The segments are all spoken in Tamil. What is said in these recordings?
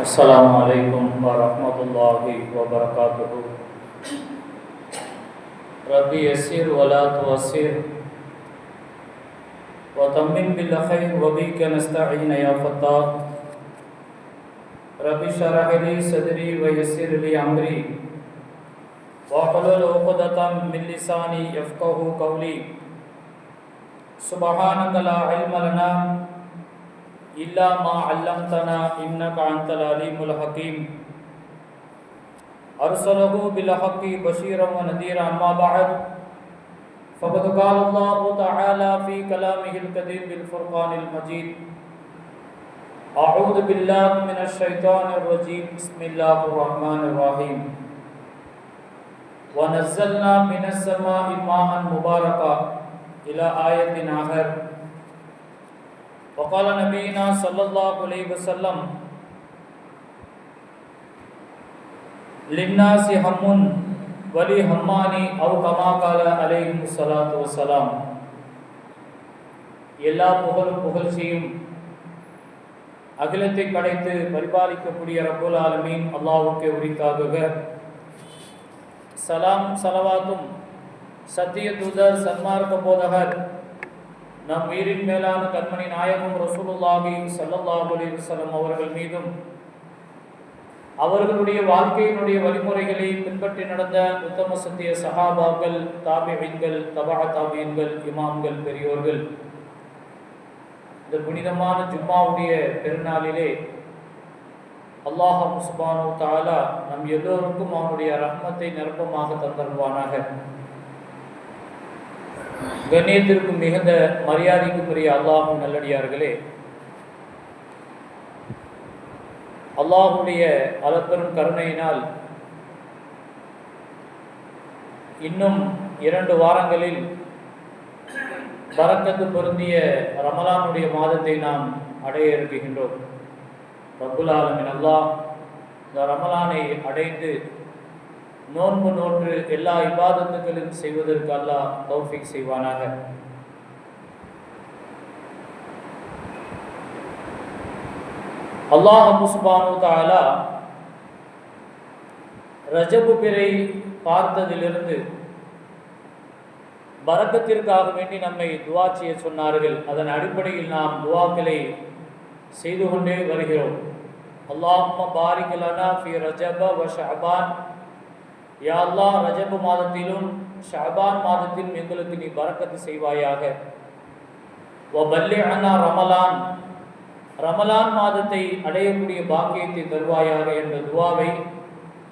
السلام عليكم ورحمة الله وبركاته ربي يسير ولا توسير وتمم بالخير وبك نستعين يا فتاح۔ ربي شرح لي صدري ويسر لي أمري واحلل عقدة من لساني يفقه قولي سبحانك لا علم لنا۔ إلا ما علمتنا إنك أنت العليم الحكيم. أرسله بالحق بشيرا ونذيرا. أما بعد، فقد قال الله تعالى في كلامه القديم بالفرقان المجيد. أعوذ بالله من الشيطان الرجيم. بسم الله الرحمن الرحيم. ونزلنا من السماء ماء مباركا إلى آية آخر. وقال نبينا صلى الله عليه وسلم للناس هم ولي هماني أو كما قال عليه الصلاة والسلام எல்லா புகழும் புகழ்ச்சியும் அகிலத்தை படைத்து பரிபாலிக்கக்கூடிய ரப்புல் ஆலமீன் அல்லாஹ்வுக்கு உரித்தாகுக சலாம் சலவாத்தும் சத்திய தூதர் சன்மார்க்க போதகர் நம் உயிரின் மேலான கண்மணி நாயகம் ரசூலுல்லாஹி ஸல்லல்லாஹு அலைஹி வஸல்லம் அவர்கள் மீதும் அவர்களுடைய வாழ்க்கையினுடைய வழிமுறைகளை பின்பற்றி நடந்த உத்தம சத்திய சஹாபாக்கள் தாபியங்கள் தபா தாபியன்கள் இமாம்கள் பெரியோர்கள் இந்த புனிதமான ஜும்மாவுடைய பெருநாளிலே அல்லாஹ் முஸ்பானு தாலா நம் எல்லோருக்கும் அவனுடைய ரஹ்மத்தை நிரப்பமாக தந்தருவானாக கண்ணியத்திற்கும் மிகுந்த மரியாதைக்குரிய அல்லாஹும் நல்லடியார்களே அல்லாஹுடைய அளப்பெரும் கருணையினால் இன்னும் இரண்டு வாரங்களில் பரக்கத்து பொருந்திய ரமலானுடைய மாதத்தை நாம் அடைய இருக்குகின்றோம் ரபுல் ஆலமின். அல்லாஹ் இந்த ரமலானை அடைந்து நோன்பு நோன்று எல்லா இபாதத்துகளும் செய்வதற்கு அல்லாஹ் தௌஃபிக் செய்வானாக. அல்லாஹ் முஸ்பானு தாலா ரஜபு பிறை பார்த்ததிலிருந்து பரக்கத்திற்காக வேண்டி நம்மை துவா செய்ய சொன்னார்கள். அதன் அடிப்படையில் நாம் துவாக்களை செய்து கொண்டே வருகிறோம். அல்லாஹ் பாரிக் ஃபி ரஜப வ ஷஅபான் யாழ்லா ரஜபு மாதத்திலும் ஷஹபான் மாதத்திலும் எங்களுக்கு நீ பறக்கத்து செய்வாயாக. ஓ பல்லி அண்ணா ரமலான். ரமலான் மாதத்தை அடையக்கூடிய பாக்கியத்தை தருவாயாக என்ற துவாவை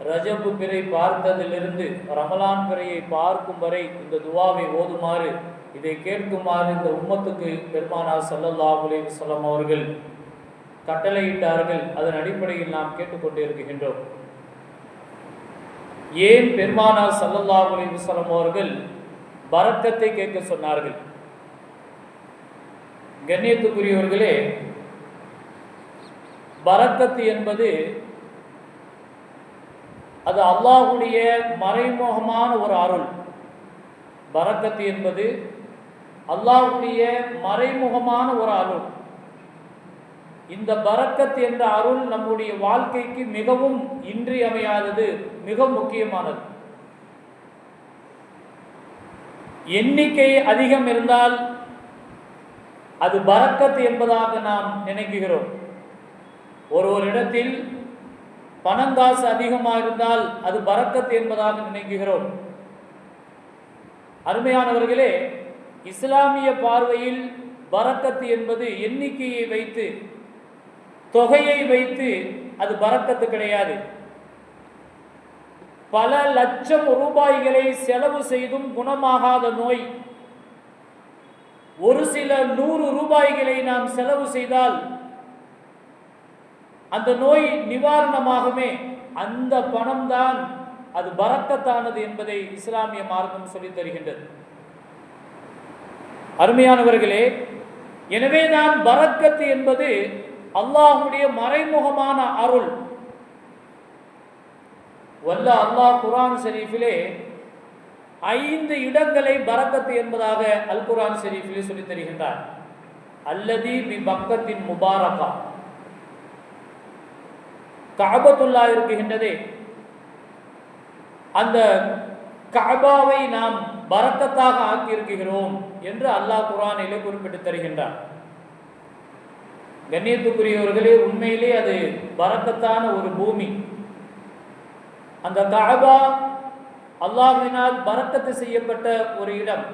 ரஜபு பிறை பார்த்ததிலிருந்து ரமலான் பிறையை பார்க்கும் வரை இந்த துவாவை ஓதுமாறு இதை கேட்குமாறு இந்த உம்மத்துக்கு பெருமானார் சல்லல்லா அலைஹி சொல்லம் அவர்கள் கட்டளையிட்டார்கள். அதன் அடிப்படையில் நாம் கேட்டுக்கொண்டிருக்கின்றோம் ஏன் பெருமானார் சல்லல்லாஹு அலைஹி அவர்கள் பரக்கத்தை கேட்க சொன்னார்கள்? கண்ணியத்துக்குரியவர்களே பரக்கத்து என்பது அது அல்லாஹுடைய மறைமுகமான ஒரு அருள். பரக்கத்து என்பது அல்லாஹுடைய மறைமுகமான ஒரு அருள். இந்த பரக்கத் என்ற அருள் நம்முடைய வாழ்க்கைக்கு மிகவும் இன்றியமையாதது மிக முக்கியமானது. எண்ணிக்கை அதிகம் இருந்தால் அது பரக்கத் என்பதாக நாம் நினைக்குகிறோம். ஒரு ஒரு இடத்தில் பணங்காசு அதிகமாக இருந்தால் அது பரக்கத் என்பதாக நினைக்குகிறோம். அருமையானவர்களே இஸ்லாமிய பார்வையில் பரக்கத்து என்பது எண்ணிக்கையை வைத்து தொகையை வைத்து அது பறக்கத்து கிடையாது. பல லட்சம் ரூபாய்களை செலவு செய்தும் குணமாகாத நோய். ஒரு சில நூறு ரூபாய்களை நாம் செலவு செய்தால் அந்த நோய் நிவாரணமாகுமே. அந்த பணம் தான் அது பரக்கத்தானது என்பதை இஸ்லாமிய மார்க்கம் சொல்லி தருகின்றது. அருமையானவர்களே எனவேதான் பரக்கத்து என்பது அல்லாஹுடைய மறைமுகமான அருள். வல்ல அல்லாஹ் குரான் ஷெரீஃபிலே ஐந்து இடங்களை பரக்கத்து என்பதாக அல் குரான் ஷெரீஃபிலே சொல்லித் தருகின்றார். அல்லதி பி பக்கத்தின் முபாரகா. கஅபத்துல்லா இருக்குகின்றதே அந்த கஅபாவை நாம் பரக்கத்தாக ஆக்கியிருக்கிறோம் என்று அல்லாஹ் குரானிலே குறிப்பிட்டு தருகின்றார். கண்ணியத்துக்குரியவர்களே உண்மையிலே அது பரக்கத்தான ஒரு பூமி. அந்த கஅபா அல்லாஹினால் பரக்கத்து செய்யப்பட்ட ஒரு இடம்.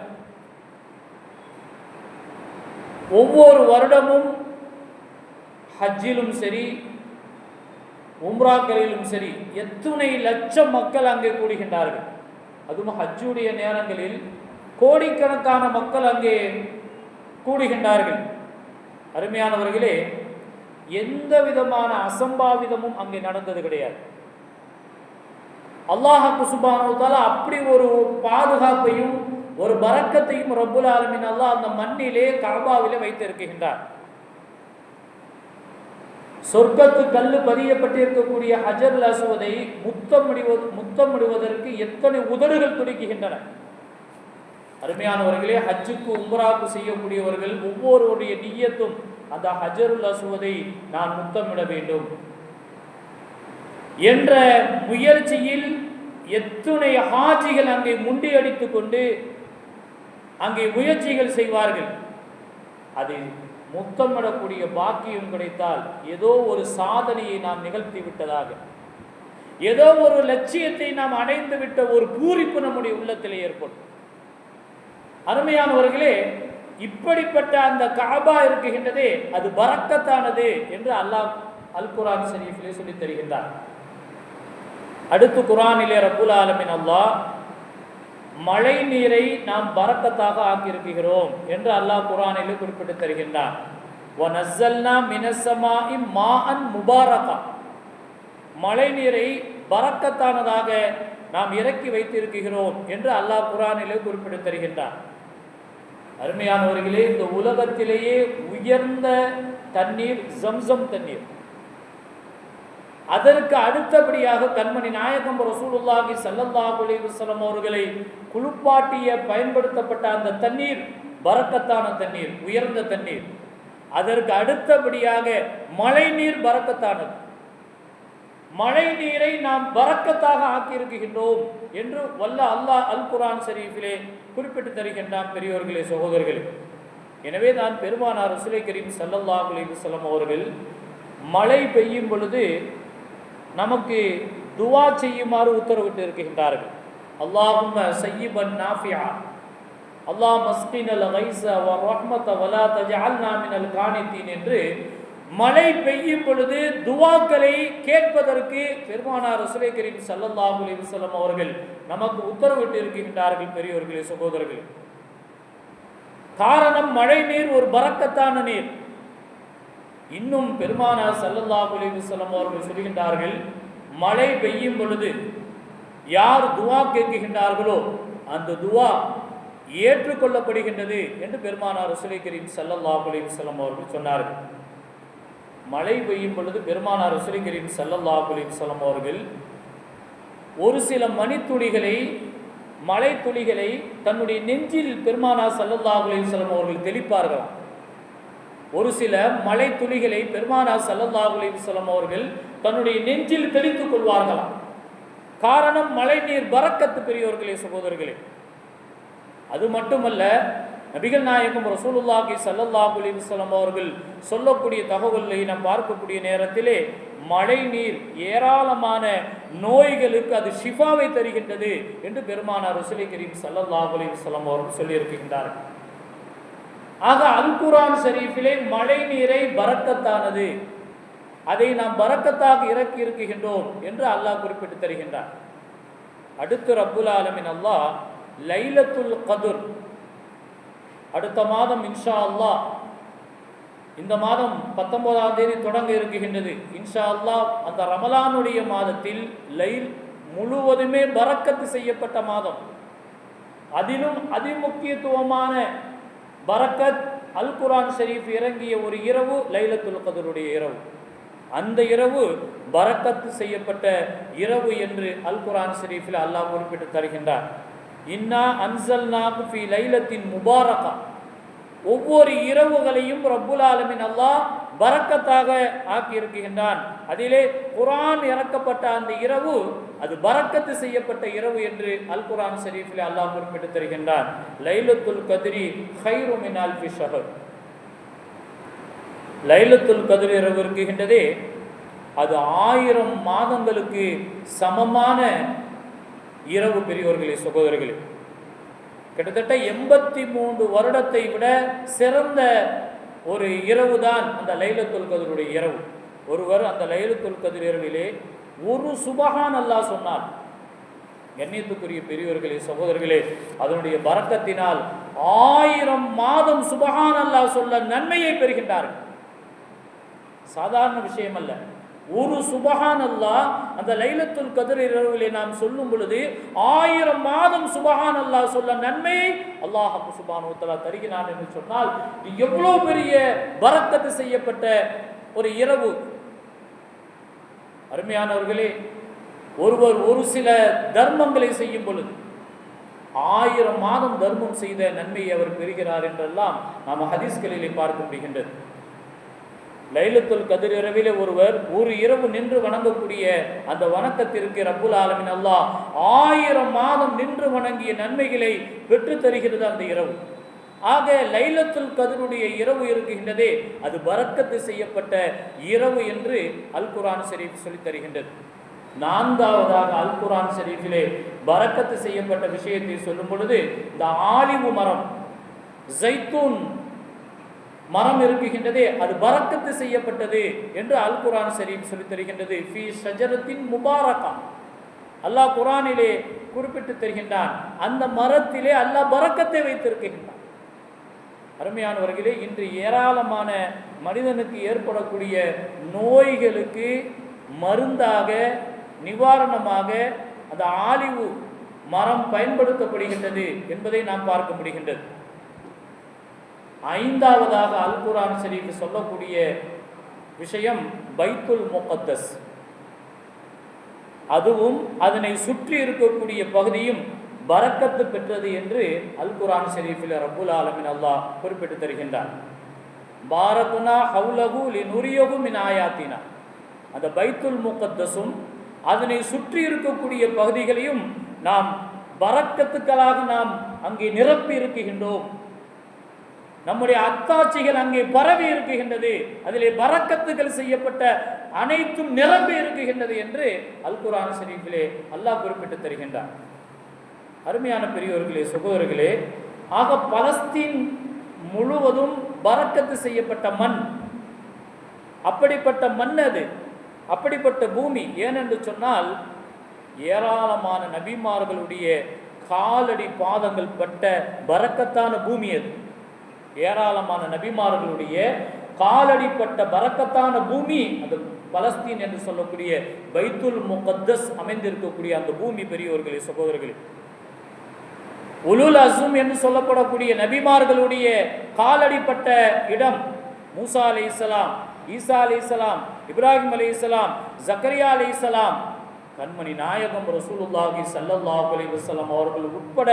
ஒவ்வொரு வருடமும் ஹஜ்ஜிலும் சரி உம்ராக்களிலும் சரி எத்துணை லட்சம் மக்கள் அங்கே கூடுகின்றார்கள். அதுவும் ஹஜ்ஜுடைய நேரங்களில் கோடிக்கணக்கான மக்கள் அங்கே கூடுகின்றார்கள். அருமையானவர்களே எந்த விதமான அசம்பாவிதமும் அங்கே நடந்தது கிடையாது. அல்லாஹாக்கு சுபானுத்தால அப்படி ஒரு பாதுகாப்பையும் ஒரு பறக்கத்தையும் ரப்புல் ஆலமின் அல்லாஹ் அந்த மண்ணிலே காபாவிலே வைத்திருக்கின்றார். சொர்க்கத்து கல்லு பதியப்பட்டிருக்கக்கூடிய ஹஜர் அசுவதை முத்தமிடுவது முத்தமிடுவதற்கு எத்தனை உதடுகள் துடிக்குகின்றன அருமையானவர்களே ஹஜ்ஜுக்கு உம்ராக்கு செய்யக்கூடியவர்கள் ஒவ்வொருவருடைய நீயத்தும் அந்த ஹஜருல் அசுவதை நான் முத்தமிட வேண்டும். என்ற முயற்சியில் எத்துணை ஹாஜிகள் அங்கே முண்டியடித்து கொண்டு அங்கே முயற்சிகள் செய்வார்கள். அது முத்தமிடக்கூடிய பாக்கியம் கிடைத்தால் ஏதோ ஒரு சாதனையை நாம் நிகழ்த்தி விட்டதாக ஏதோ ஒரு லட்சியத்தை நாம் அடைந்து விட்ட ஒரு பூரிப்பு நம்முடைய உள்ளத்தில் ஏற்படும். அருமையானவர்களே இப்படிப்பட்ட அந்த காபா இருக்குகின்றது அது பறக்கத்தானது என்று அல்லாஹ் அல் குரான் ஷரீஃபிலே சொல்லி தருகின்றார். அடுத்து குரானிலே ரபுல் ஆலமின் அல்லாஹ் மழை நீரை நாம் பரக்கத்தாக ஆக்கியிருக்கிறோம் என்று அல்லாஹ் குரானிலே குறிப்பிட்டு தருகின்றார். முபாரகா. மழை நீரை பரக்கத்தானதாக நாம் இறக்கி வைத்திருக்கிறோம் என்று அல்லாஹ் குரானிலே குறிப்பிட்டு தருகின்றார். அருமையானவர்களே இந்த உலகத்திலேயே உயர்ந்த தண்ணீர் ஜம்சம் தண்ணீர். அதற்கு அடுத்தபடியாக கண்மணி நாயகம் ரசூலுல்லாஹி ஸல்லல்லாஹு அலைஹி வஸல்லம் அவர்களை குளிப்பாட்டிய பயன்படுத்தப்பட்ட அந்த தண்ணீர் பரக்கத்தான தண்ணீர் உயர்ந்த தண்ணீர். அதற்கு அடுத்தபடியாக மழை நீர் பரக்கத்தானது மழை நீரை நாம் வரக்கத்தாக ஆக்கியிருக்கின்றோம் என்று வல்ல அல்லாஹ் அல் குரான் ஷரீஃபிலே குறிப்பிட்டு தருகின்றான் பெரியோர்களே சகோதரர்களே. எனவே நான் பெருமானார் ரசூலை கரீம் ஸல்லல்லாஹு அலைஹி அவர்கள் மழை பெய்யும் பொழுது நமக்கு துவா செய்யுமாறு உத்தரவிட்டு இருக்கின்றார்கள். அல்லாஹும் சய்யிபன் நாஃபியா. அல்லாஹ் மஸ்கினல் கைஸ வ ரஹ்மத வலா தஜஅல்னா மினல் காணித்தீன் என்று மழை பெய்யும் பொழுது துவாக்களை கேட்பதற்கு பெருமானார் ரசுலை கரீம் சல்லல்லாஹு அலைஹி அவர்கள் நமக்கு உத்தரவிட்டு இருக்கின்றார்கள் பெரியவர்களே சகோதரர்களே. காரணம் மழை நீர் ஒரு பறக்கத்தான நீர். இன்னும் பெருமானார் சல்லல்லாஹு அலைஹி அவர்கள் சொல்கின்றார்கள் மழை பெய்யும் பொழுது யார் துவா கேட்கின்றார்களோ அந்த துவா ஏற்றுக்கொள்ளப்படுகின்றது என்று பெருமானார் ரசுலை கரீம் சல்லல்லாஹு அலைஹி அவர்கள் சொன்னார்கள். மழை பெய்யும் பொழுது பெருமானார் ரசூலை கரீம் ஸல்லல்லாஹு அவர்கள் ஒரு சில மணித்துளிகளை மழை துளிகளை தன்னுடைய நெஞ்சில் பெருமானார் ஸல்லல்லாஹு அலைஹி அவர்கள் தெளிப்பார்களாம். ஒரு சில மழை துளிகளை பெருமானார் ஸல்லல்லாஹு அலைஹி அவர்கள் தன்னுடைய நெஞ்சில் தெளித்துக் கொள்வார்களாம். காரணம் மழை நீர் பறக்கத்து பெரியவர்களே சகோதரர்களே. அது மட்டுமல்ல நபிகள் நாயகம் ரசூலுல்லாஹி ஸல்லல்லாஹு அலைஹி அவர்கள் சொல்லக்கூடிய தகவல்களை நாம் பார்க்கக்கூடிய நேரத்திலே மழை நீர் ஏராளமான நோய்களுக்கு அது ஷிஃபாவை தருகின்றது என்று பெருமானார் ரசூலை கரீம் ஸல்லல்லாஹு அலைஹி அவர்கள் சொல்லியிருக்கின்றார்கள். ஆக அல் குரான் ஷரீஃபிலே மழை நீரை பரக்கத்தானது அதை நாம் பரக்கத்தாக இறக்கி இருக்குகின்றோம் என்று அல்லாஹ் குறிப்பிட்டு தருகின்றார். அடுத்து ரப்புல் ஆலமின் அல்லாஹ் லைலத்துல் கதுர் அடுத்த மாதம் இன்ஷா அல்லாஹ். இந்த மாதம் பத்தொன்பதாம் தேதி தொடங்க இருக்குகின்றது இன்ஷா அல்லாஹ் அந்த ரமலானுடைய மாதத்தில் லைல் முழுவதுமே பறக்கத்து செய்யப்பட்ட மாதம். அதிலும் அதிமுக்கியத்துவமான பரக்கத் அல் குரான் ஷெரீஃப் இறங்கிய ஒரு இரவு லைலத்துல் கதருடைய இரவு. அந்த இரவு பரக்கத்து செய்யப்பட்ட இரவு என்று அல் குரான் ஷெரீஃபில் அல்லாஹ் குறிப்பிட்டு தருகின்றார் இன்னா அன்சல் ஃபி லைலத்தின் முபாரகா. ஒவ்வொரு இரவுகளையும் ரப்புல் ஆலமின் அல்லாஹ் பரக்கத்தாக ஆக்கி இருக்கின்றான். அதிலே குரான் இறக்கப்பட்ட அந்த இரவு அது பறக்கத்து செய்யப்பட்ட இரவு என்று அல் குரான் ஷரீஃபில் அல்லாஹ் குறிப்பிட்டு தருகின்றான். லைலத்துல் கதிரி ஹைரு அல்பி ஷஹர். லைலத்துல் கதிர் இரவு இருக்குகின்றதே அது ஆயிரம் மாதங்களுக்கு சமமான இரவு பெரியோர்களே சகோதரர்களே கிட்டத்தட்ட எண்பத்தி மூன்று வருடத்தை விட சிறந்த ஒரு இரவு தான் அந்த லைலத்துல் கதிருடைய இரவு. ஒருவர் அந்த லைலத்துல் கதிர் இரவிலே ஒரு சுபகான் அல்லாஹ் சொன்னார். கண்ணியத்துக்குரிய பெரியவர்களே சகோதரர்களே அதனுடைய பறக்கத்தினால் ஆயிரம் மாதம் சுபகான் அல்லாஹ் சொல்ல நன்மையை பெறுகின்றார்கள். சாதாரண விஷயம் அல்ல ஒரு சுபஹான் அல்லாஹ் அந்த லைலத்துல் கதிர் இரவிலே நாம் சொல்லும் பொழுது ஆயிரம் மாதம் சுபஹான் அல்லாஹ் சொல்ல நன்மையை அல்லாஹ் சுபான் தருகிறான் என்று சொன்னால் இது எவ்வளவு பெரிய பரக்கத்து செய்யப்பட்ட ஒரு இரவு. அருமையானவர்களே ஒருவர் ஒரு சில தர்மங்களை செய்யும் பொழுது ஆயிரம் மாதம் தர்மம் செய்த நன்மையை அவர் பெறுகிறார் என்றெல்லாம் நாம் ஹதீஸ்களிலே பார்க்க முடிகின்றது. லைலத்துல் கதிர் இரவிலே ஒருவர் ஒரு இரவு நின்று வணங்கக்கூடிய அந்த வணக்கத்திற்கு ரப்புல் ஆலமின் அல்லாஹ் ஆயிரம் மாதம் நின்று வணங்கிய நன்மைகளை பெற்று தருகிறது அந்த இரவு. ஆக லைலத்துல் கதிருடைய இரவு இருக்குகின்றதே அது வரக்கத்து செய்யப்பட்ட இரவு என்று அல் குரான் ஷரீஃப் சொல்லித் தருகின்றது. நான்காவதாக அல் குரான் ஷரீஃபிலே பரக்கத்து செய்யப்பட்ட விஷயத்தை சொல்லும் பொழுது இந்த ஆலிவு மரம் ஜைத்தூன் மரம் இருக்குகின்றதே அது பரக்கத்து செய்யப்பட்டது என்று அல் குரான் ஷரீஃப் சொல்லித் தருகின்றது. ஃபி ஷஜரத்தின் முபாரகா. அல்லாஹ் குரானிலே குறிப்பிட்டு தருகின்றான் அந்த மரத்திலே அல்லாஹ் பறக்கத்தை வைத்திருக்கின்றான். அருமையானவர்களே இன்று ஏராளமான மனிதனுக்கு ஏற்படக்கூடிய நோய்களுக்கு மருந்தாக நிவாரணமாக அந்த ஆலிவு மரம் பயன்படுத்தப்படுகின்றது என்பதை நாம் பார்க்க முடிகின்றது. ஐந்தாவதாக அல் குரான் ஷரீஃப் சொல்லக்கூடிய விஷயம் பைத்துல் முகத்தஸ். அதுவும் அதனை சுற்றி இருக்கக்கூடிய பகுதியும் பரக்கத்து பெற்றது என்று அல் குரான் ஷரீஃபில் ரபுல் ஆலமின் அல்லாஹ் குறிப்பிட்டு தருகின்றார் பாரகுனா ஹவுலகு லி ஆயாத்தினா. அந்த பைத்துல் முகத்தஸும் அதனை சுற்றி இருக்கக்கூடிய பகுதிகளையும் நாம் பரக்கத்துக்களாக நாம் அங்கே நிரப்பி இருக்குகின்றோம் நம்முடைய அத்தாட்சிகள் அங்கே பரவி இருக்குகின்றது. அதிலே பறக்கத்துகள் செய்யப்பட்ட அனைத்தும் நிரம்பி இருக்குகின்றது என்று அல் குரான் ஷரீஃபிலே அல்லாஹ் குறிப்பிட்டு தருகின்றார் அருமையான பெரியோர்களே சுகோர்களே ஆக பலஸ்தீன் முழுவதும் பறக்கத்து செய்யப்பட்ட மண். அப்படிப்பட்ட மண் அது. அப்படிப்பட்ட பூமி. ஏனென்று சொன்னால் ஏராளமான நபிமார்களுடைய காலடி பாதங்கள் பட்ட பறக்கத்தான பூமி அது. ஏராளமான நபிமார்களுடைய காலடிப்பட்ட பரக்கத்தான பூமி அந்த பலஸ்தீன் என்று சொல்லக்கூடிய பைத்துல் முகத்தஸ் அமைந்திருக்கக்கூடிய அந்த பூமி பெரியோர்களே சகோதரர்களே. உலுல் அசும் என்று சொல்லப்படக்கூடிய நபிமார்களுடைய காலடிப்பட்ட இடம் மூசா அலி இஸ்லாம் ஈசா அலி இஸ்லாம் இப்ராஹிம் அலி இஸ்லாம் ஜக்கரியா அலி இஸ்லாம் கண்மணி நாயகம் ரசூலுல்லாஹி ஸல்லல்லாஹு அலி வஸல்லம் அவர்கள் உட்பட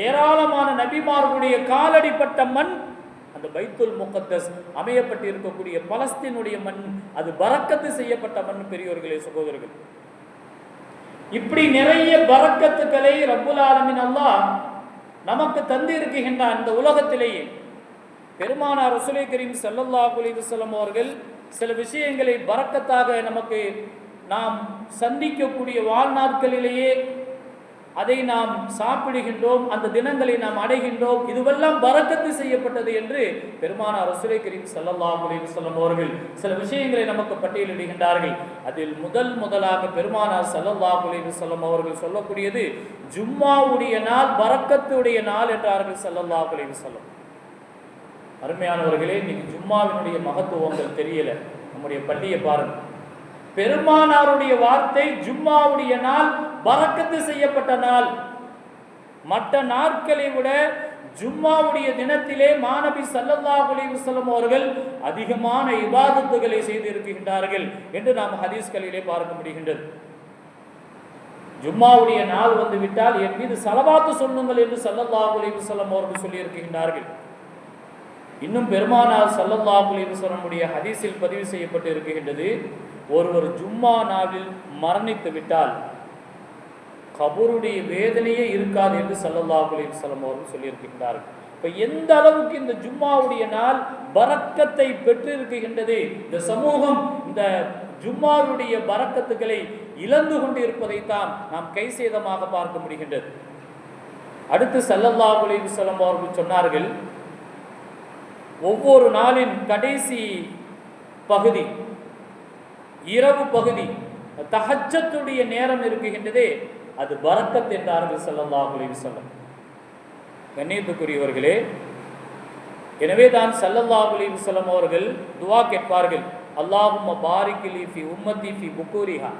ஏராளமான நபிமார்களுடைய காலடிப்பட்ட மண் அந்த பைத்துல் முகத்தஸ் அமையப்பட்டு இருக்கக்கூடிய பலஸ்தீனுடைய மண் அது பறக்கத்து செய்யப்பட்ட மண் பெரியோர்களே சகோதரர்கள். இப்படி நிறைய பறக்கத்துக்களை ரப்புல் ஆலமின் அல்லாஹ் நமக்கு தந்து இருக்குகின்றான் இந்த உலகத்திலேயே. பெருமானார் ரசுலை கரீம் ஸல்லல்லாஹு அலைஹி அவர்கள் சில விஷயங்களை பறக்கத்தாக நமக்கு நாம் சந்திக்கக்கூடிய வாழ்நாட்களிலேயே அதை நாம் சாப்பிடுகின்றோம் அந்த தினங்களை நாம் அடைகின்றோம். இதுவெல்லாம் பறக்கத்து செய்யப்பட்டது என்று பெருமானார் ரசூலை கரீம் ஸல்லல்லாஹு அலைஹி அவர்கள் சில விஷயங்களை நமக்கு பட்டியலிடுகின்றார்கள். அதில் முதல் முதலாக பெருமானார் ஸல்லல்லாஹு அலைஹி வஸல்லம் அவர்கள் சொல்லக்கூடியது ஜும்மாவுடைய நாள் பறக்கத்துடைய நாள் என்றார்கள் ஸல்லல்லாஹு அலைஹி வஸல்லம். அருமையானவர்களே இன்னைக்கு ஜும்மாவினுடைய மகத்துவங்கள் தெரியல. நம்முடைய பள்ளியை பாருங்கள் பெருமானாருடைய வார்த்தை ஜும்மாவுடைய நாள் பறக்கத்து செய்யப்பட்ட நாள். மற்ற நாட்களை விட ஜும்மாவுடைய தினத்திலே மாணவி சல்லல்லா அலிவசலம் அவர்கள் அதிகமான இபாதத்துகளை செய்திருக்கின்றார்கள் என்று நாம் ஹதீஸ்களிலே பார்க்க முடிகின்றது. ஜும்மாவுடைய நாள் வந்து விட்டால் என் மீது சலவாத்து சொல்லுங்கள் என்று சல்லல்லா அலிவசலம் அவர்கள் சொல்லி இருக்கின்றார்கள் இன்னும் பெருமானார் சல்லல்லா அலிவசலமுடைய ஹதீஸில் பதிவு செய்யப்பட்டு இருக்கின்றது ஒருவர் ஜும்மா நாளில் மரணித்து விட்டால் கபருடைய வேதனையே இருக்காது என்று சல்லல்லாஹு அலைஹி அவர்கள் சொல்லியிருக்கின்றார்கள். இப்போ எந்த அளவுக்கு இந்த ஜும்மாவுடைய நாள் பறக்கத்தை பெற்றிருக்கின்றது இந்த சமூகம் இந்த ஜும்மாவுடைய பறக்கத்துக்களை இழந்து கொண்டு இருப்பதைத்தான் நாம் கைசேதமாக பார்க்க முடிகின்றது. அடுத்து சல்லல்லாஹு அலைஹி அவர்கள் சொன்னார்கள் ஒவ்வொரு நாளின் கடைசி பகுதி இரவு பகுதி தஹஜத்துடைய நேரம் இருக்குகின்றதே அது பரக்கத் என்றார்கள் செல்லல்லாஹுலின் சொல்லம் கண்ணியத்துக்குரியவர்களே எனவே தான் சல்லல்லாஹுலின் சொல்லம் அவர்கள் துவா கேட்பார்கள். அல்லாஹும் பாரிக்கிலி ஃபி உம்மத்தி ஃபி புக்கூரிஹா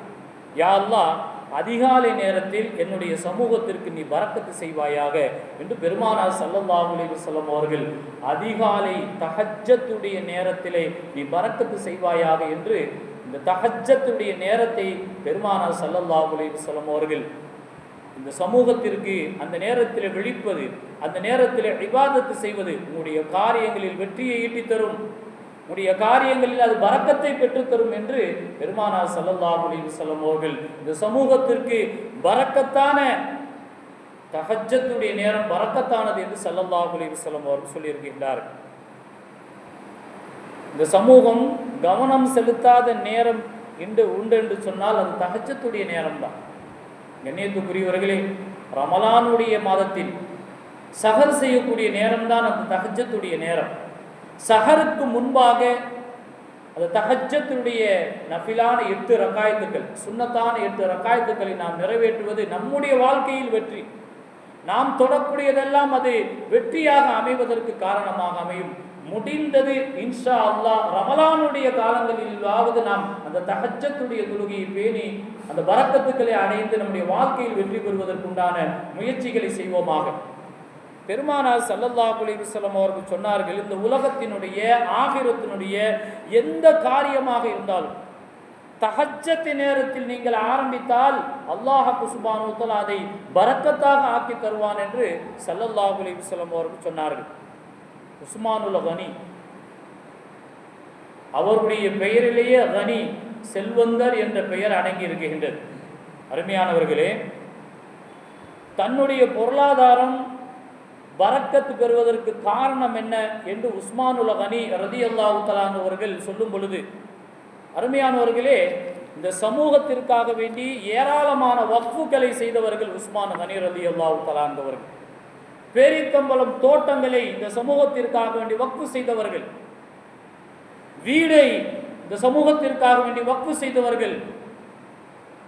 யா அல்லாஹ் அதிகாலை நேரத்தில் என்னுடைய சமூகத்திற்கு நீ பறக்கத்து செய்வாயாக என்று பெருமானார் ஸல்லல்லாஹு சொல்லம் அவர்கள் அதிகாலை தகஜத்துடைய நேரத்திலே நீ பறக்கத்து செய்வாயாக என்று இந்த தஹஜ்ஜத்துடைய நேரத்தை பெருமானார் ஸல்லல்லாஹு அலைஹி அவர்கள் இந்த சமூகத்திற்கு அந்த நேரத்தில் விழிப்பது அந்த நேரத்தில் விவாதத்து செய்வது உங்களுடைய காரியங்களில் வெற்றியை ஈட்டித் தரும் உங்களுடைய காரியங்களில் அது வரக்கத்தை பெற்றுத்தரும் என்று பெருமானார் ஸல்லல்லாஹு அலைஹி அவர்கள் இந்த சமூகத்திற்கு வரக்கத்தான தகஜத்துடைய நேரம் வரக்கத்தானது என்று ஸல்லல்லாஹு அலைஹி அவர்கள் சொல்லியிருக்கின்றார்கள். இந்த சமூகம் கவனம் செலுத்தாத நேரம் என்று உண்டு என்று சொன்னால் அது தகச்சத்துடைய நேரம்தான். கண்ணியத்துக்குரியவர்களே ரமலானுடைய மாதத்தில் சஹர் செய்யக்கூடிய நேரம்தான் அந்த தகச்சத்துடைய நேரம். சஹருக்கு முன்பாக அந்த தகச்சத்தினுடைய நஃபிலான எட்டு ரக்காயத்துக்கள் சுன்னத்தான எட்டு ரக்காயத்துக்களை நாம் நிறைவேற்றுவது நம்முடைய வாழ்க்கையில் வெற்றி. நாம் தொடக்கூடியதெல்லாம் அது வெற்றியாக அமைவதற்கு காரணமாக அமையும். முடிந்தது இன்ஷா அல்லாஹ். ரமலானுடைய காலங்களிலாவது நாம் அந்த தகச்சத்துடைய தொழுகையை பேணி அந்த வரக்கத்துக்களை அடைந்து நம்முடைய வாழ்க்கையில் வெற்றி பெறுவதற்குண்டான முயற்சிகளை செய்வோமாக. பெருமானார் சல்லல்லா குலிசல்லம் அவர்கள் சொன்னார்கள் இந்த உலகத்தினுடைய ஆகிரத்தினுடைய எந்த காரியமாக இருந்தாலும் தகச்சத்து நேரத்தில் நீங்கள் ஆரம்பித்தால் அல்லாஹ் சுபானு அதை பரக்கத்தாக ஆக்கி தருவான் என்று சல்லல்லா குலிசல்லம் அவர்கள் சொன்னார்கள். உஸ்மானுல் கனி. அவருடைய பெயரிலேயே கனி செல்வந்தர் என்ற பெயர் அடங்கி இருக்கின்றது அருமையானவர்களே தன்னுடைய பொருளாதாரம் வரக்கத்து பெறுவதற்கு காரணம் என்ன என்று உஸ்மானுல் கனி ரதி அல்லாஹு தலான் அவர்கள் சொல்லும் பொழுது அருமையானவர்களே இந்த சமூகத்திற்காக வேண்டி ஏராளமான வக்ஃபுகளை செய்தவர்கள் உஸ்மான் கனி ரதி அல்லாஹு பேரித்தம்பலம் தோட்டங்களை இந்த சமூகத்திற்காக வேண்டி வக்ஃபு செய்தவர்கள். வீடை இந்த சமூகத்திற்காக வேண்டி வக்ஃபு செய்தவர்கள்.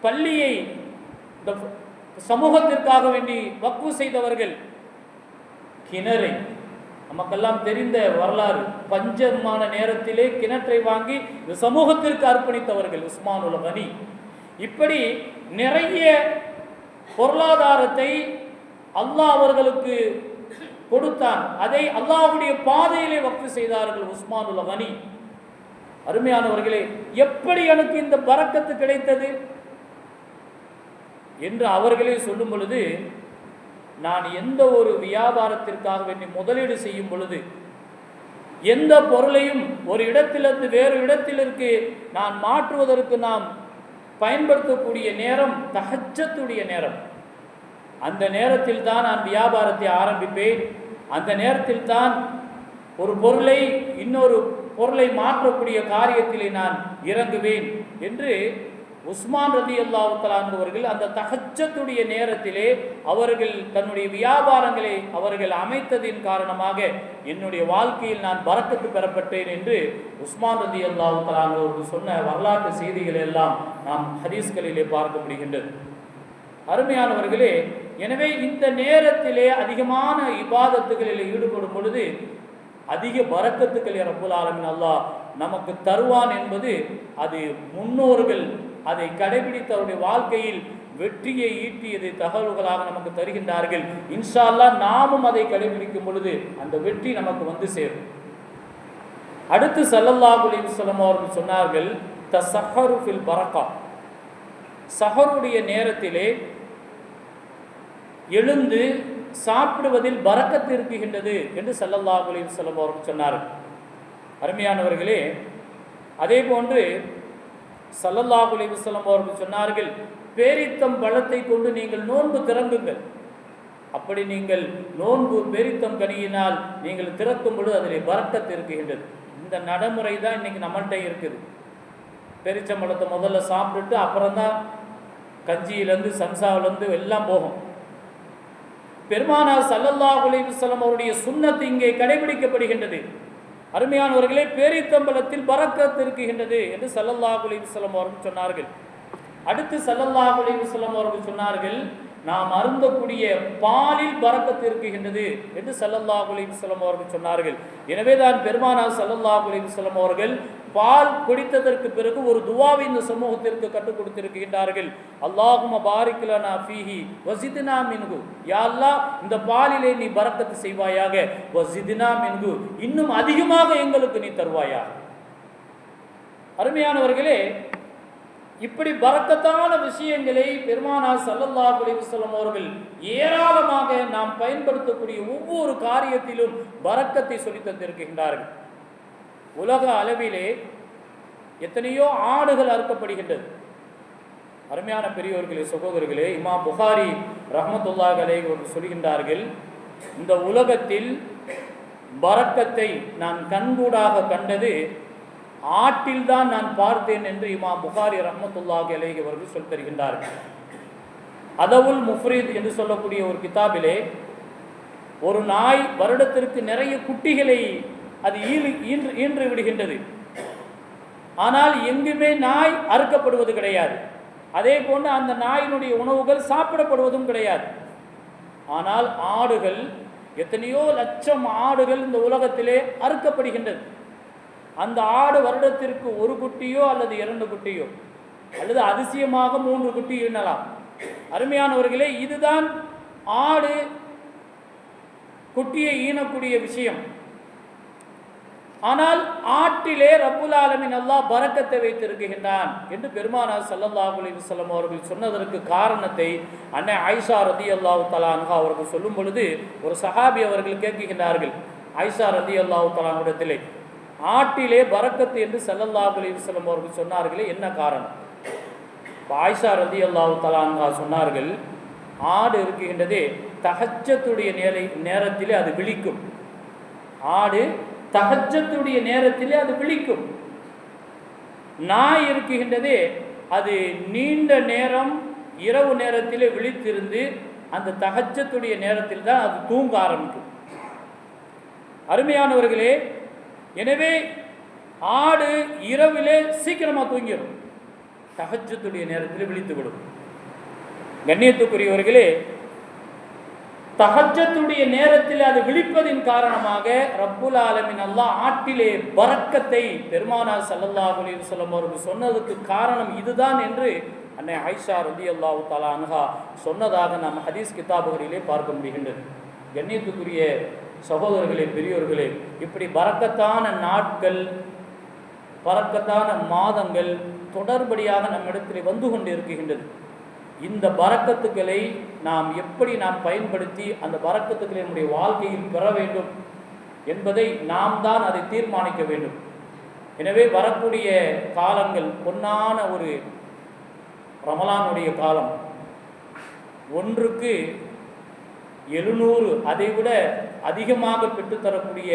பள்ளியை இந்த சமூகத்திற்காக வேண்டி வக்ஃபு செய்தவர்கள். கிணறை. நமக்கெல்லாம் தெரிந்த வரலாறு. பஞ்சமான நேரத்திலே கிணற்றை வாங்கி இந்த சமூகத்திற்கு அர்ப்பணித்தவர்கள் உஸ்மான் கனி. இப்படி நிறைய பொருளாதாரத்தை அல்லாஹ் அவர்களுக்கு கொடுத்தான். அதை அல்லாஹுடைய பாதையிலே வக்து செய்தார்கள் உஸ்மானுல் மணி அருமையானவர்களே எப்படி எனக்கு இந்த பறக்கத்து கிடைத்தது? என்று அவர்களே சொல்லும் பொழுது நான் எந்த ஒரு வியாபாரத்திற்காக வேண்டி முதலீடு செய்யும் பொழுது எந்த பொருளையும் ஒரு இடத்திலிருந்து வேறு இடத்திலிருக்கு நான் மாற்றுவதற்கு நாம் பயன்படுத்தக்கூடிய நேரம் தகச்சத்துடைய நேரம். அந்த நேரத்தில் தான் நான் வியாபாரத்தை ஆரம்பிப்பேன். அந்த நேரத்தில் தான் ஒரு பொருளை இன்னொரு பொருளை மாற்றக்கூடிய காரியத்திலே நான் இறங்குவேன் என்று உஸ்மான் ரதி அல்லாவுத்தலான்பவர்கள் அந்த தகச்சத்துடைய நேரத்திலே அவர்கள் தன்னுடைய வியாபாரங்களை அவர்கள் அமைத்ததின் காரணமாக என்னுடைய வாழ்க்கையில் நான் பறக்கத்து பெறப்பட்டேன் என்று உஸ்மான் ரதி அல்லாவுத்தலான்பவர்கள் சொன்ன வரலாற்று செய்திகள் எல்லாம் நாம் ஹதீஸ்களிலே பார்க்க முடிகின்றது அருமையானவர்களே எனவே இந்த நேரத்திலே அதிகமான இபாதத்துகளில் ஈடுபடும் பொழுது அதிக பறக்கத்துக்களை ரப்புல் ஆலமின் அல்லாஹ் நமக்கு தருவான் என்பது அது முன்னோர்கள் அதை கடைபிடித்து அவருடைய வாழ்க்கையில் வெற்றியை ஈட்டியது தகவல்களாக நமக்கு தருகின்றார்கள். இன்ஷா அல்லாஹ் நாமும் அதை கடைபிடிக்கும் பொழுது அந்த வெற்றி நமக்கு வந்து சேரும். அடுத்து சல்லல்லாஹுலின் சொல்லம் அவர்கள் சொன்னார்கள் த ஃபில் பரக்கா. சஹருடைய நேரத்திலே எழுந்து சாப்பிடுவதில் பறக்கத்து இருக்குகின்றது என்று சல்லல்லாஹு அலைஹி அவர்கள் சொன்னார்கள். அருமையானவர்களே அதே போன்று சல்லல்லாஹு அலைஹி அவர்கள் சொன்னார்கள் பேரித்தம் பழத்தை கொண்டு நீங்கள் நோன்பு திறங்குங்கள். அப்படி நீங்கள் நோன்பு பேரித்தம் கனியினால் நீங்கள் திறக்கும் பொழுது அதில் பறக்கத்து இருக்குகின்றது இந்த நடைமுறை தான் இன்னைக்கு நம்மள்கிட்ட இருக்குது. பெரிச்சம்பழத்தை முதல்ல சாப்பிட்டுட்டு அப்புறம் தான் கஞ்சியிலேருந்து சம்சாவிலேருந்து எல்லாம் போகும். பெருமானார் சல்லல்லாஹ் அலிவசலம் அவருடைய சுண்ணத்து இங்கே கடைபிடிக்கப்படுகின்றது. அருமையானவர்களே பேரித்தம்பலத்தில் பறக்கத்து இருக்குகின்றது என்று சல்லல்லாஹ் அலிவசலம் அவர்கள் சொன்னார்கள். அடுத்து சல்லல்லாஹு அலிவசலம் அவர்கள் சொன்னார்கள் நாம் அருந்தக்கூடிய பாலில் பறக்கத்து இருக்குகின்றது என்று சல்லல்லாஹு அலிவசலம் அவர்கள் சொன்னார்கள். எனவே தான் பெருமானார் சல்லல்லாஹ் அலிவசலம் அவர்கள் பால் குடித்ததற்கு பிறகு ஒரு துவாவை இந்த சமூகத்திற்கு கற்றுக் கொடுத்திருக்கின்றார்கள். அல்லாஹும பாரிக்லனா ஃபீஹி வசிதினா மின்கு யா அல்லாஹ் இந்த பாலிலே நீ பரக்கத்து செய்வாயாக. வசிதினா மின்கு இன்னும் அதிகமாக எங்களுக்கு நீ தருவாயா அருமையானவர்களே இப்படி பரக்கத்தான விஷயங்களை பெருமானா சல்லல்லா அலைஹி அவர்கள் ஏராளமாக நாம் பயன்படுத்தக்கூடிய ஒவ்வொரு காரியத்திலும் பரக்கத்தை சொல்லித் தந்திருக்கின்றார்கள். உலக அளவிலே எத்தனையோ ஆடுகள் அறுக்கப்படுகின்றது. அருமையான பெரியோர்களே சகோதரர்களே இமா புகாரி ரஹமத்துல்லாஹ் சொல்கின்றார்கள் இந்த உலகத்தில் பறக்கத்தை நான் கண்கூடாக கண்டது ஆட்டில்தான் நான் பார்த்தேன் என்று இமா புகாரி ரஹமத்துல்லாஹி அலேஹி அவர்கள் சொல்லி தருகின்றார்கள். அதவுல் முஃப்ரீத் என்று சொல்லக்கூடிய ஒரு கிதாபிலே ஒரு நாய் வருடத்திற்கு நிறைய குட்டிகளை அது ஈடு ஈன்று ஈன்று விடுகின்றது. ஆனால் எங்குமே நாய் அறுக்கப்படுவது கிடையாது. அதே போன்று அந்த நாயினுடைய உணவுகள் சாப்பிடப்படுவதும் கிடையாது. ஆனால் ஆடுகள் எத்தனையோ லட்சம் ஆடுகள் இந்த உலகத்திலே அறுக்கப்படுகின்றது. அந்த ஆடு வருடத்திற்கு ஒரு குட்டியோ அல்லது இரண்டு குட்டியோ அல்லது அதிசயமாக மூன்று குட்டி ஈனலாம் அருமையானவர்களே இதுதான் ஆடு குட்டியை ஈனக்கூடிய விஷயம். ஆனால் ஆட்டிலே ரப்புல் ஆலமின் அல்லாஹ் பரக்கத்தை வைத்திருக்கின்றான் என்று பெருமானார் ஸல்லல்லாஹு அலைஹி அவர்கள் சொன்னதற்கு காரணத்தை அன்னை ஐஷா ரதி அல்லாஹு தலான்ஹா அவர்கள் சொல்லும் பொழுது ஒரு சஹாபி அவர்கள் கேட்கின்றார்கள். ஐஷா ரதி அல்லாஹு தலானிடத்திலே ஆட்டிலே பரக்கத்து என்று ஸல்லல்லாஹு அலைஹி அவர்கள் சொன்னார்களே என்ன காரணம்? இப்போ ஆயிஷா ரதி அல்லாஹு தலான்ஹா சொன்னார்கள் ஆடு இருக்கின்றதே தகச்சத்துடைய நேரை நேரத்திலே அது விழிக்கும். ஆடு தகச்சத்துடைய நேரத்திலே அது விழிக்கும். நாய் இருக்குகின்றதே அது நீண்ட நேரம் இரவு நேரத்திலே விழித்திருந்து அந்த தகச்சத்துடைய நேரத்தில் தான் அது தூங்க ஆரம்பிக்கும். அருமையானவர்களே எனவே ஆடு இரவிலே சீக்கிரமாக தூங்கிடும் தகச்சத்துடைய நேரத்தில் விழித்து விடும் கண்ணியத்துக்குரியவர்களே தகச்சத்துடைய நேரத்தில் அது விழிப்பதின் காரணமாக ரப்புல் ஆலமின் அல்லா ஆட்டிலே பறக்கத்தை பெருமானார் ஸல்லல்லாஹு அலைஹி அவர்கள் சொன்னதுக்கு காரணம் இதுதான் என்று அன்னை ஐஷா ரதி அல்லாஹு தாலா அன்ஹா சொன்னதாக நாம் ஹதீஸ் கிதாபுகளிலே பார்க்க முடிகின்றது. கண்ணியத்துக்குரிய சகோதரர்களே பெரியோர்களே இப்படி பறக்கத்தான நாட்கள் பறக்கத்தான மாதங்கள் தொடர்படியாக நம்மிடத்தில் வந்து கொண்டு இருக்கின்றது இந்த பறக்கத்துக்களை நாம் எப்படி நாம் பயன்படுத்தி அந்த பறக்கத்துக்களை நம்முடைய வாழ்க்கையில் பெற வேண்டும் என்பதை நாம் தான் அதை தீர்மானிக்க வேண்டும். எனவே வரக்கூடிய காலங்கள் பொன்னான ஒரு ரமலானுடைய காலம். ஒன்றுக்கு எழுநூறு அதை விட அதிகமாக பெற்றுத்தரக்கூடிய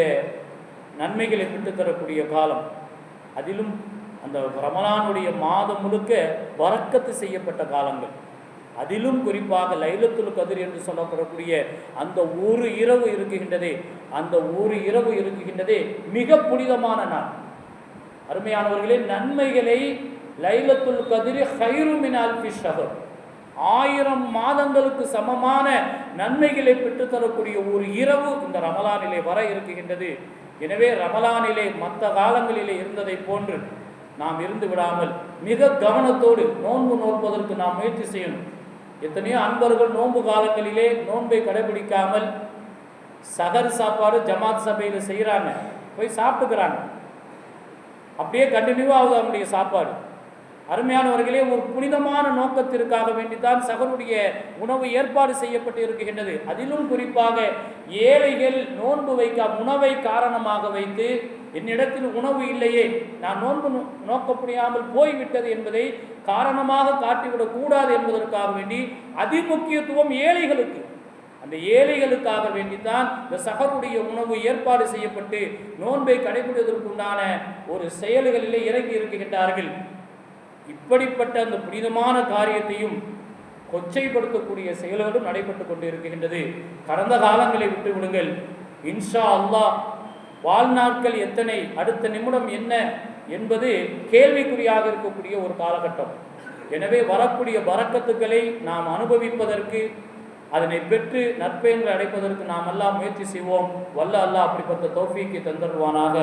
நன்மைகளை பெற்றுத்தரக்கூடிய காலம். அதிலும் அந்த ரமலானுடைய மாதம் முழுக்க வரக்கத்து செய்யப்பட்ட காலங்கள். அதிலும் குறிப்பாக லைலத்துல் கதிர் என்று சொல்லப்படக்கூடிய அந்த ஒரு இரவு இருக்குகின்றதே. அந்த ஒரு இரவு இருக்குகின்றதே மிக புனிதமான நாள். அருமையானவர்களே நன்மைகளை லைலத்துல் கதிர் ஹைருமினால் ஷஹர். ஆயிரம் மாதங்களுக்கு சமமான நன்மைகளை பெற்றுத்தரக்கூடிய ஒரு இரவு இந்த ரமலானிலே வர இருக்குகின்றது. எனவே ரமலானிலே மற்ற காலங்களிலே இருந்ததை போன்று நாம் இருந்து விடாமல் மிக கவனத்தோடு நோன்பு நோற்பதற்கு நாம் முயற்சி செய்யணும். எத்தனையோ அன்பர்கள் நோன்பு காலங்களிலே நோன்பை கடைபிடிக்காமல் சகர் சாப்பாடு ஜமாத் சபையில் செய்கிறாங்க போய் சாப்பிட்டுக்கிறாங்க. அப்படியே கண்டினியூவாக ஆகுது அவங்களுடைய சாப்பாடு. அருமையானவர்களே ஒரு புனிதமான நோக்கத்திற்காக வேண்டித்தான் சகருடைய உணவு ஏற்பாடு செய்யப்பட்டு இருக்கின்றது அதிலும் குறிப்பாக ஏழைகள் நோன்பு வைக்க உணவை காரணமாக வைத்து என்னிடத்தில் உணவு இல்லையே நான் நோன்பு நோ- நோக்க முடியாமல் போய்விட்டது என்பதை காரணமாக காட்டிவிடக்கூடாது என்பதற்காக வேண்டி அதிமுக்கியத்துவம் ஏழைகளுக்கு அந்த ஏழைகளுக்காக வேண்டித்தான் இந்த சகருடைய உணவு ஏற்பாடு செய்யப்பட்டு நோன்பை கடைபிடிப்பதற்குண்டான ஒரு செயல்களிலே இறங்கி இருக்கின்றார்கள். இப்படிப்பட்ட அந்த புனிதமான காரியத்தையும் கொச்சைப்படுத்தக்கூடிய செயல்களும் நடைபெற்று கொண்டு இருக்கின்றது கடந்த காலங்களை விட்டு விடுங்கள். இன்ஷா அல்லாஹ் வாழ்நாட்கள் எத்தனை அடுத்த நிமிடம் என்ன என்பது கேள்விக்குறியாக இருக்கக்கூடிய ஒரு காலகட்டம். எனவே வரக்கூடிய வரக்கத்துக்களை நாம் அனுபவிப்பதற்கு அதனை பெற்று நற்பயன்களை அடைப்பதற்கு நாம் எல்லாம் முயற்சி செய்வோம். வல்ல அல்லாஹ் அப்படிப்பட்ட தோஃபிக்கு தந்தருவானாக.